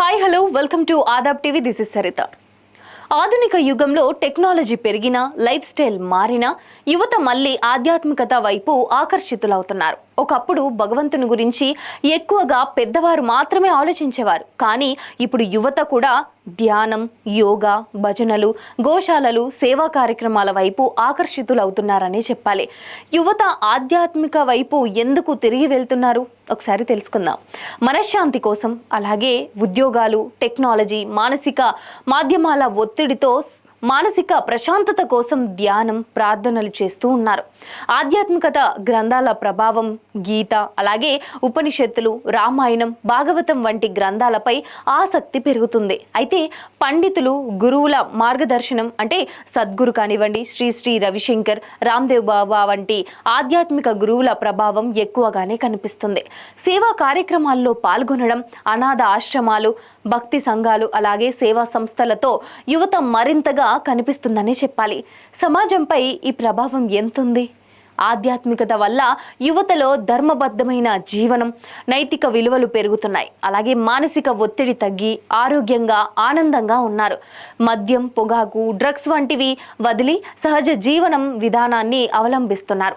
Hi hello welcome to Aadab TV this is Saritha ఆధునిక యుగంలో technology పెరిగినా life style మారినా యువత మళ్ళీ ఆధ్యాత్మికత వైపు ఆకర్షితులవుతున్నారు. ఒకప్పుడు భగవంతుని గురించి ఎక్కువగా పెద్దవారు మాత్రమే ఆలోచించేవారు. కానీ ఇప్పుడు యువత కూడా ధ్యానం యోగా భజనలు గోశాలలు సేవా కార్యక్రమాల వైపు ఆకర్షితులవుతున్నారని చెప్పాలి. యువత ఆధ్యాత్మిక వైపు ఎందుకు తిరిగి వెళ్తున్నారు? ఒకసారి తెలుసుకుందాం. మనశ్శాంతి కోసం అలాగే ఉద్యోగాలు టెక్నాలజీ మానసిక మాధ్యమాల ఒత్తిడితో మానసిక ప్రశాంతత కోసం ధ్యానం ప్రార్థనలు చేస్తూ ఉన్నారు. ఆధ్యాత్మికత గ్రంథాల ప్రభావం గీత అలాగే ఉపనిషత్తులు రామాయణం భాగవతం వంటి గ్రంథాలపై ఆసక్తి పెరుగుతుంది. అయితే పండితులు గురువుల మార్గదర్శనం అంటే సద్గురు కానివ్వండి శ్రీ శ్రీ రవిశంకర్ రామ్దేవ్ బాబా వంటి ఆధ్యాత్మిక గురువుల ప్రభావం ఎక్కువగానే కనిపిస్తుంది. సేవా కార్యక్రమాల్లో పాల్గొనడం అనాథ ఆశ్రమాలు భక్తి సంఘాలు అలాగే సేవా సంస్థలతో యువత మరింతగా కనిపిస్తుందని చెప్పాలి. సమాజంపై ఈ ప్రభావం ఎంతుంది? ఆధ్యాత్మికత వల్ల యువతలో ధర్మబద్ధమైన జీవనం నైతిక విలువలు పెరుగుతున్నాయి. అలాగే మానసిక ఒత్తిడి తగ్గి ఆరోగ్యంగా ఆనందంగా ఉన్నారు. మద్యం పొగాకు డ్రగ్స్ వంటివి వదిలి సహజ జీవనం విధానాన్ని అవలంబిస్తున్నారు.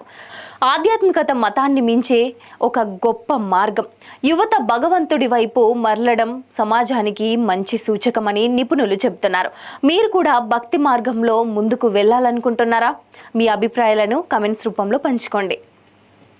ఆధ్యాత్మికత మతాన్ని మించే ఒక గొప్ప మార్గం. యువత భగవంతుడి వైపు మరలడం సమాజానికి మంచి సూచకమని నిపుణులు చెబుతున్నారు. మీరు కూడా భక్తి మార్గంలో ముందుకు వెళ్ళాలనుకుంటున్నారా? మీ అభిప్రాయాలను కమెంట్స్ రూపంలో పంచుకోండి.